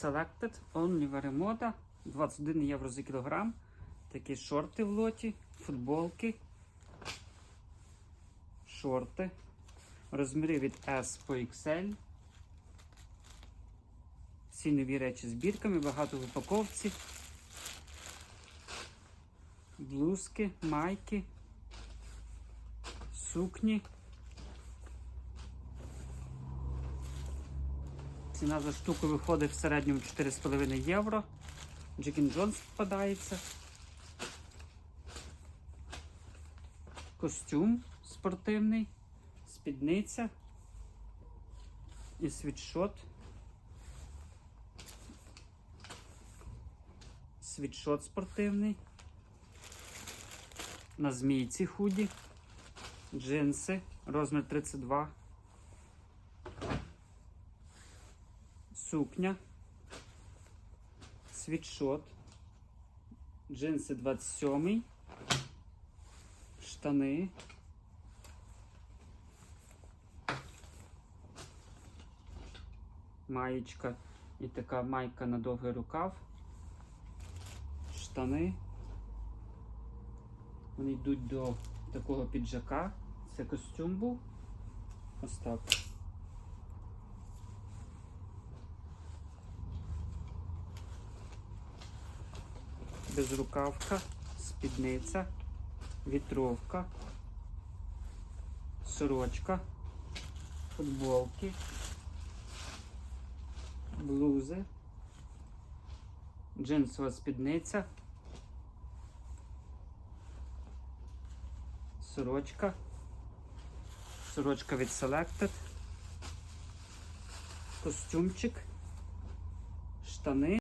Selected Only Wear Moda 21 євро за кілограм. Такі шорти в лоті, футболки, шорти. Розміри від S по XL. Всі нові речі з бірками, багато в упаковці. Блузки, майки, сукні. Ціна за штуку виходить в середньому 4,5 євро. Джекін Джонс впадається. Костюм спортивний, спідниця і світшот. Світшот спортивний. На змійці худі. Джинси, розмір 32. Сукня. Світшот. Джинси 27. Штани. Маєчка і така майка на довгий рукав. Штани. Вони йдуть до такого піджака. Це костюм був. Ось так. Безрукавка, спідниця, вітровка, сорочка, футболки, блузи, джинсова спідниця, сорочка, сорочка від Selected, костюмчик, штани.